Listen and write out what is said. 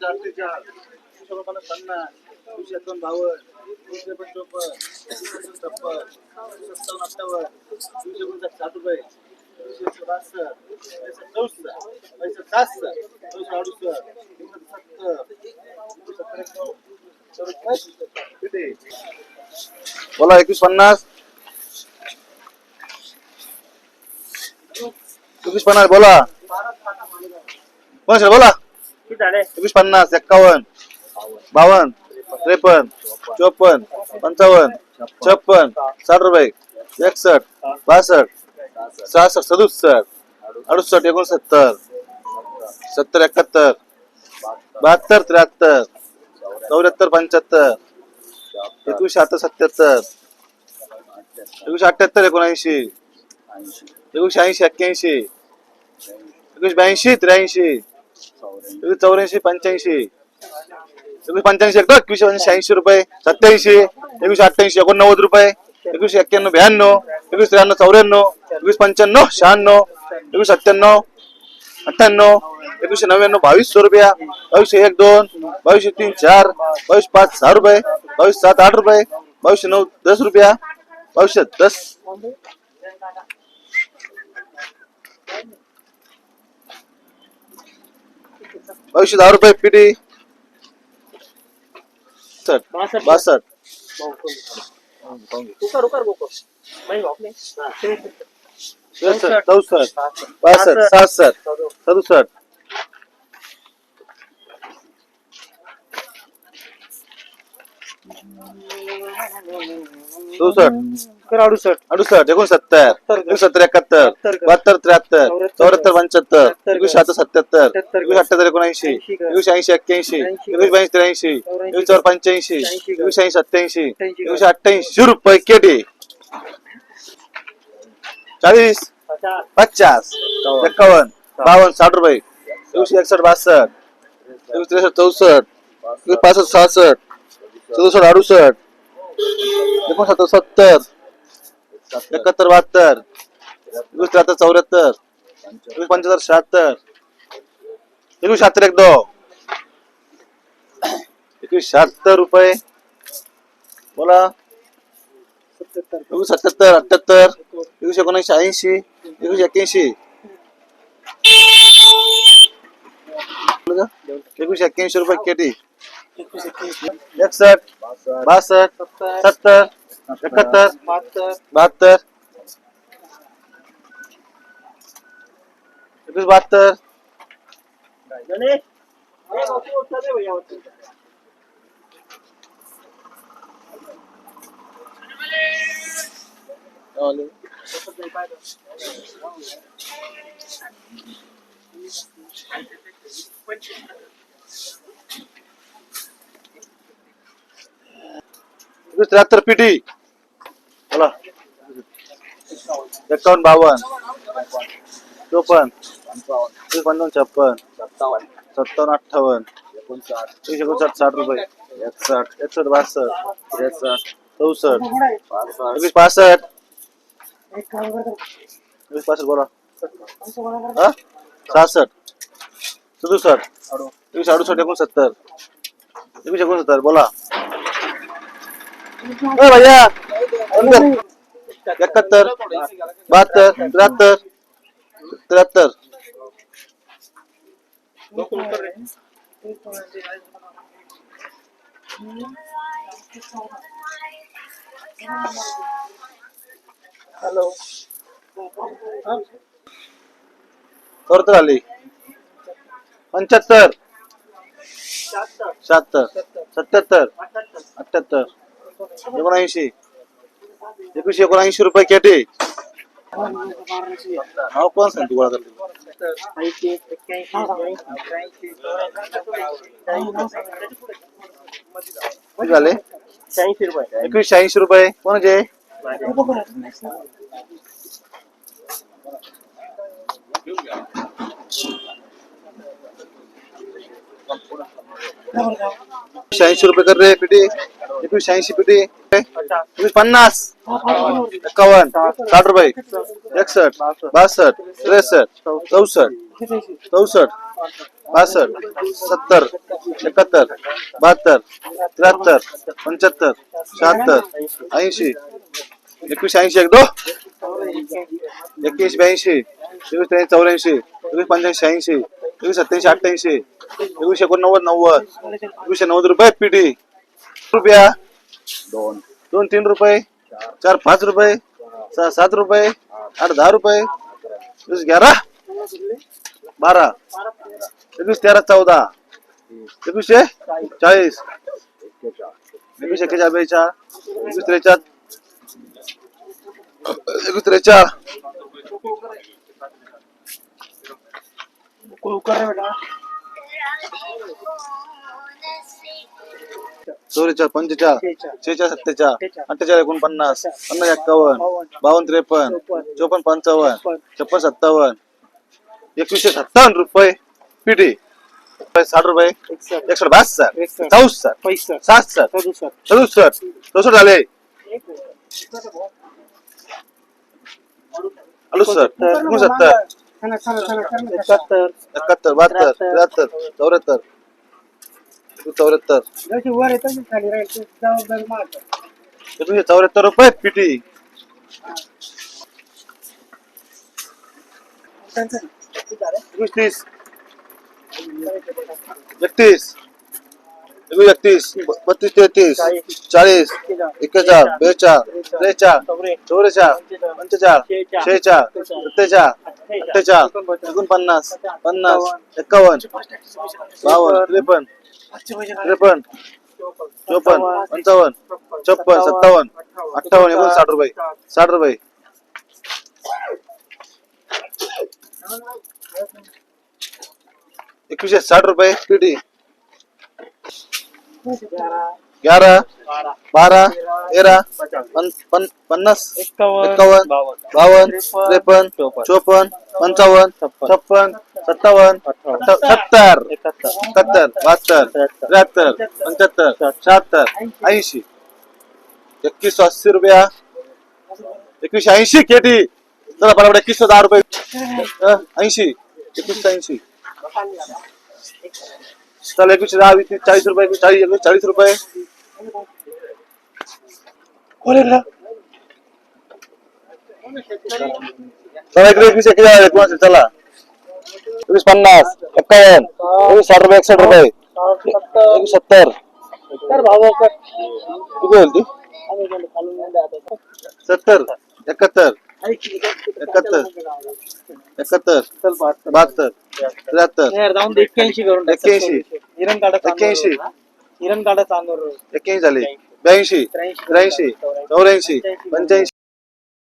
चार ते चार तीनशे रुपयाला पन्नास तीनशे एकावन्न बावन्न तीनशे पण चोपन्न तीनशे छप्पन सत्तावन्न अठ्ठावन्न तीनशे पंचाळीस साठ रुपये तीनशे एकशे बासष्ट पैसे चौसष्ट पैसे सहासष्ट पैसे अडुसष्ट तीनशे सत्तर तीनशे सत्तर एक नऊ. चौवेचाळीस. किती? बोला एकवीस पन्नास एकवीस पन्नास बोला कोण सर बोला किती झाले? एकवीस पन्नास एक्कावन्न बावन्न त्रेपन्न चोपन्न पंचावन्न छप्पन साठ रुपये एकसष्ट बासष्ट सहासष्ट सदुसष्ट अडुसष्ट एकोणसत्तर सत्तर एकाहत्तर बहात्तर त्र्याहत्तर चौऱ्याहत्तर पंच्याहत्तर एकवीसशे अठ्ठ्याहत्तर सत्याहत्तर एकवीसशे अठ्ठ्याहत्तर एकोणऐंशी एकवीसशे ऐंशी एक्क्याऐंशी एकवीस ब्याऐंशी त्र्याऐंशी एकवीस चौऱ्याऐंशी पंच्याऐंशी. एकवीस पंच्याऐंशी एकदा एकवीसशे पंच्याऐंशी ऐंशी रुपये सत्याऐंशी एकवीसशे अठ्ठ्याऐंशी एकोणनव्वद रुपये एकवीसशे एक्क्याण्णव ब्याण्णव एकवीस त्र्याण्णव चौऱ्याण्णव एकवीस पंच्याण्णव शहाण्णव एकवीस सत्त्याण्णव अठ्ठ्याण्णव एकवीसशे नव्याण्णव बावीसशे रुपया बावीसशे एक दोन बावीसशे तीन चार बावीस पाच सहा रुपये बावीस सात आठ रुपये बावीसशे नऊ दस रुपया बावीसशे दस. बावीसशे दहा रुपये पिटी बासष्ट. बासष्ट. रुका रुका रुको सदुसष्ट. चौसष्ट कर अडुसष्ट अडुसष्ट एकोणसत्तर एकोणसत्तर एकाहत्तर बहात्तर त्र्याहत्तर चौऱ्याहत्तर पंच्याहत्तर सत्याहत्तर अठ्ठ्याहत्तर एकोणऐंशी ऐंशी ब्याऐंशी त्र्याऐंशी चौर पंच्याऐंशी ऐंशी सत्याऐंशी अठ्ठ्याऐंशी रुपये केटी. चाळीस पचास. एकावन्न बावन्न साठ रुपये. एकवीस एकसष्ट बासष्ट. त्रेसष्ट चौसष्ट. पासष्ट सहासष्ट. सदुसष्ट अडुसष्ट. एकोणसत्तर सत्तर. एकाहत्तर बहात्तर. एकवीस त्र्याहत्तर चौऱ्याहत्तर. एकवीस पंच्याहत्तर शहात्तर. एकवीस शहात्तर एक दो. एकवीस शहात्तर रुपये. बोला. एकवीस सत्याहत्तर अठ्याहत्तर. एकवीस एकोणऐंशी ऐंशी. एकवीस एक्क्याऐंशी. एकवीस एक्क्याऐंशी रुपये केटी एकसष्ट बासष्ट सत्तर एकाहत्तर बहात्तर एकवीस बहात्तर. एकवीस त्र्याहत्तर पिटी बोला. एकावन्न बावन्न. चोपन्न. पंचावन्न छप्पन. सत्तावन्न अठ्ठावन्न. एकशे एकोणसाठ साठ रुपये. एकसष्ट एकसष्ट बासष्ट. त्रेसष्ट. चौसष्ट. एकवीस पासष्ट. एकवीस पासष्ट बोला. हा? सहासष्ट. सदुसष्ट. एकवीस अडुसष्ट एकोणसत्तर. एकवीस एकोणसत्तर. बोला. भैया एकाहत्तर बहात्तर त्र्याहत्तर त्र्याहत्तर हॅलो तर आली पंच्याहत्तर शहात्तर सत्याहत्तर अठ्याहत्तर एकोणऐंशी. एकवीसशे एकोणऐंशी रुपये केटी. हा कोण सांगतो गोळा करते? ऐंशी एक्क्याऐंशी झाले? शहाऐंशी रुपये एकवीसशे ऐंशी रुपये. कोणाचे? ऐंशी रुपये कर रे पेटी. एकवीस शहाऐंशी पिटी. एकवीस पन्नास. एकावन्न. साठ रुपये. एकसष्ट. बासष्ट. त्रेसष्ट. चौसष्ट. चौसष्ट. बासष्ट. सत्तर. एकाहत्तर. बहात्तर. त्र्याहत्तर. पंच्याहत्तर. शहात्तर. ऐंशी. एकवीस ऐंशी एक दो. एकवीस ब्याऐंशी. एकवीस त्र्याऐंशी चौऱ्याऐंशी. एकवीस पंच्याऐंशी ऐंशी एकवीस सत्याऐंशी अठ्ठ्याऐंशी. एकवीसशे एकोणनव्वद नव्वद. एकवीसशे नव्वद रुपये पिढी रुपया। दोन. दोन तीन रुपये. चार पाच रुपये. सहा सात रुपये. आठ दहा रुपये. वीस ग्यारा बारा. एकवीस तेरा चौदा. एकवीसशे चाळीस. एकवीस एक्केचाळ बेचाळ एकवीस त्रेचाळ एकवीस त्रेचाळ चौवेचाळ पंचेचाळ शेहेचाळ सत्तेचाळ अठ्ठेचाळ एकोणपन्नास पन्नास एक्कावन्न बावन्न त्रेपन्न चोपन्न पंचावन्न छप्पन. सत्तावन्न एकवीसशे सत्तावन्न रुपये पिढी साठ रुपये. एकशे चौसष्ट पैसा सहासष्ट सदुसष्ट. सदुसष्ट चौसष्ट झाले अडुसष्ट एकोणसत्तर. एकाहत्तर एकाहत्तर बहात्तर त्र्याहत्तर चौऱ्याहत्तर. चौऱ्याहत्तर. वर येतो खाली राहील जबाबदारी माझं. एकशे चौऱ्याहत्तर रुपये पिटी. तीस एकतीस. एकतीस. बत्तीस तेहतीस. चाळीस. एक्केचाळ बेचाळ त्रेचाळ चौवेचाळ पंचेचाळ शेहेचाळ सत्तेचाळ अठ्ठेचाळ एकोणपन्नास. पन्नास. एक्कावन्न बावन्न. त्रेपन्न. त्रेपन्न चोपन्न पंचावन्न छप्पन सत्तावन्न अठ्ठावन्न एकोण साठ रुपये साठ रुपये. एकवीसशे साठ रुपये पिढी ग्यारह बारह। तेरह पन, पन, पन्नास एक्कावन्न बावन्न त्रेपन्न चोपन्न पंचावन्न छप्पन। सत्तावन्न अठ्ठा- सत्तर एकाहत्तर। बहात्तर त्र्याहत्तर पंच्याहत्तर शहात्तर ऐंशी। एकवीस अस्सी रुपया। एकवीसशे ऐंशी केटी। चला बरोबर एकवीसशे दहा रुपये। अं, ऐंशी। एकवीसशे ऐंशी। चला एकवीसशे दहा वीस तीस, चाळीस रुपये एकवीस चाळीस एकवीस चाळीस रुपये। कोण आहे इकडं? चला इकडे एकवीस एकेचाळीस एकोणीस चला एकवीस पन्नास एक्कावन्न एकवीस साठ रुपये एकसष्ट रुपये एकवीस सत्तर किती होईल ती सत्तर एकाहत्तर एकाहत्तर एकाहत्तर बहात्तर त्र्याहत्तर एक्क्याऐंशी करून एक्क्याऐंशी. हिरण काढा चांदूर एक्क्याऐंशी झाले? ब्याऐंशी. त्र्याऐंशी. चौऱ्याऐंशी. पंच्याऐंशी.